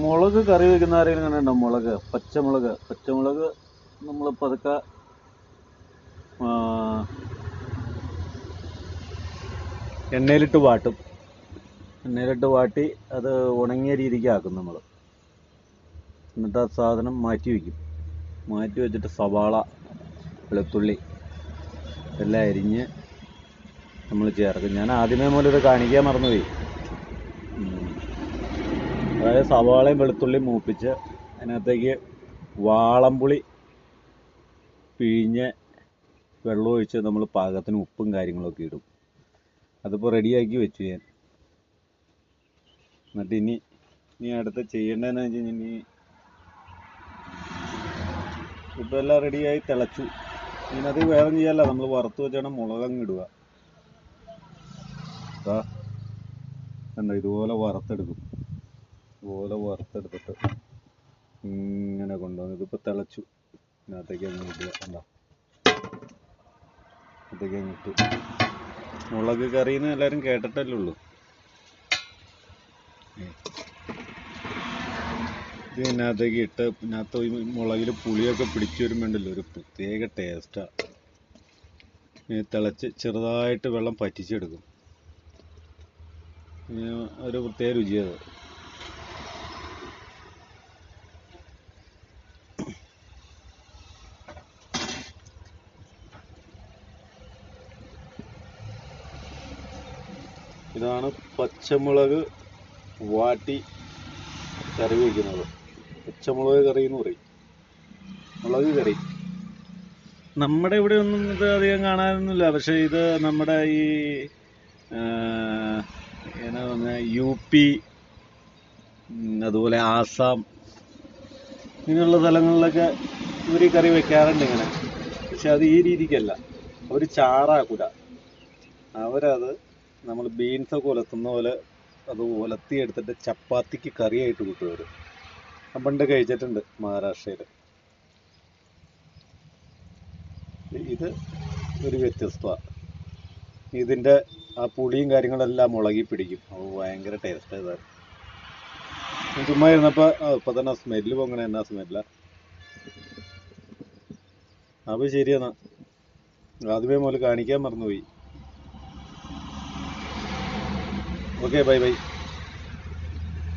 മുളക് കറി വെക്കുന്ന ആരെങ്കിലും കണ്ടിട്ടുണ്ടോ? മുളക് പച്ചമുളക്. പച്ചമുളക് നമ്മൾ പതുക്കെ എണ്ണയിലിട്ട് വാട്ടും. എണ്ണയിലിട്ട് വാട്ടി അത് ഉണങ്ങിയ രീതിക്ക് ആക്കും നമ്മൾ എന്നിട്ട് ആ സാധനം മാറ്റി വയ്ക്കും മാറ്റി വെച്ചിട്ട് സവാള വെളുത്തുള്ളി എല്ലാം അരിഞ്ഞ് നമ്മൾ ചേർക്കും. ഞാൻ ആദ്യമേ മുതൽ ഇത് കാണിക്കാൻ മറന്നുപോയി. അതായത് സവാളയും വെളുത്തുള്ളിയും മൂപ്പിച്ച് അതിനകത്തേക്ക് വാളംപുളി പിഴിഞ്ഞ് വെള്ളം ഒഴിച്ച് നമ്മൾ പാകത്തിന് ഉപ്പും കാര്യങ്ങളൊക്കെ ഇടും. അതിപ്പോൾ റെഡിയാക്കി വെച്ചു ഞാൻ. എന്നിട്ട് ഇനി ഇനി അടുത്ത് ചെയ്യേണ്ടതെന്ന് വെച്ച് കഴിഞ്ഞാൽ ഇനി ഇപ്പം എല്ലാം റെഡിയായി തിളച്ചു. ഇതിനകത്ത് വേറെ ചെയ്യല്ല. നമ്മൾ വറുത്ത് വെച്ചാണ് മുളകങ്ങ് ഇടുക. കണ്ടോ ഇതുപോലെ വറുത്തെടുക്കും. ഇതുപോലെ വറുത്തെടുത്തിട്ട് ഇങ്ങനെ കൊണ്ടുവന്ന്. ഇതിപ്പോൾ തിളച്ചു. ഇതിനകത്തേക്ക് അങ്ങ് ഇടുക. കണ്ടോ? ഇതിനകത്തേക്ക് അങ്ങ് ഇട്ടു. മുളക് കറിന്ന് എല്ലാവരും കേട്ടിട്ടല്ലേ ഉള്ളൂ. ഇത് ഇതിനകത്തേക്ക് ഇട്ട് ഇതിനകത്ത് മുളകിൽ പുളിയൊക്കെ പിടിച്ചു വരുമ്പോണ്ടല്ലോ ഒരു പ്രത്യേക ടേസ്റ്റാ തിളച്ച് ചെറുതായിട്ട് വെള്ളം പറ്റിച്ചെടുക്കും. ഇനി ഒരു പ്രത്യേക രുചിയത് ഇതാണ് പച്ചമുളക് വാട്ടി കറി വയ്ക്കുന്നത് പച്ചമുളക് കറി എന്ന് പറയും. മുളക് കറി. നമ്മുടെ ഇവിടെ ഒന്നും ഇത് അധികം കാണാനൊന്നുമില്ല. പക്ഷേ ഇത് നമ്മുടെ ഈ എന്നാ പറഞ്ഞ യു പി അതുപോലെ ആസാം ഇങ്ങനെയുള്ള സ്ഥലങ്ങളിലൊക്കെ ഇവർ കറി വെക്കാറുണ്ട് ഇങ്ങനെ. പക്ഷെ അത് ഈ രീതിക്കല്ല. അവർ ചാറാക്കൂല. അവരത് നമ്മൾ ബീൻസ് ഒക്കെ ഉലത്തുന്ന പോലെ അത് ഉലത്തിയെടുത്തിട്ട് ചപ്പാത്തിക്ക് കറിയായിട്ട് കൂട്ടും അവർ ഞാൻ പണ്ട് കഴിച്ചിട്ടുണ്ട് മഹാരാഷ്ട്രയിൽ ഇത് ഒരു വ്യത്യസ്തമാണ് ഇതിന്റെ ആ പുളിയും കാര്യങ്ങളെല്ലാം മുളകി പിടിക്കും. അപ്പോൾ ഭയങ്കര ടേസ്റ്റ് ഇത്. ഞാൻ ചുമ്മാ ഇരുന്നപ്പോൾ ഇപ്പം തന്നെ സ്മെല്ല് പൊങ്ങണ എന്നാ സ്മെല്ല അപ്പോൾ ശരിയെന്നാ. ആദ്യമേ മുതൽ കാണിക്കാൻ മറന്നുപോയി. Okay bye by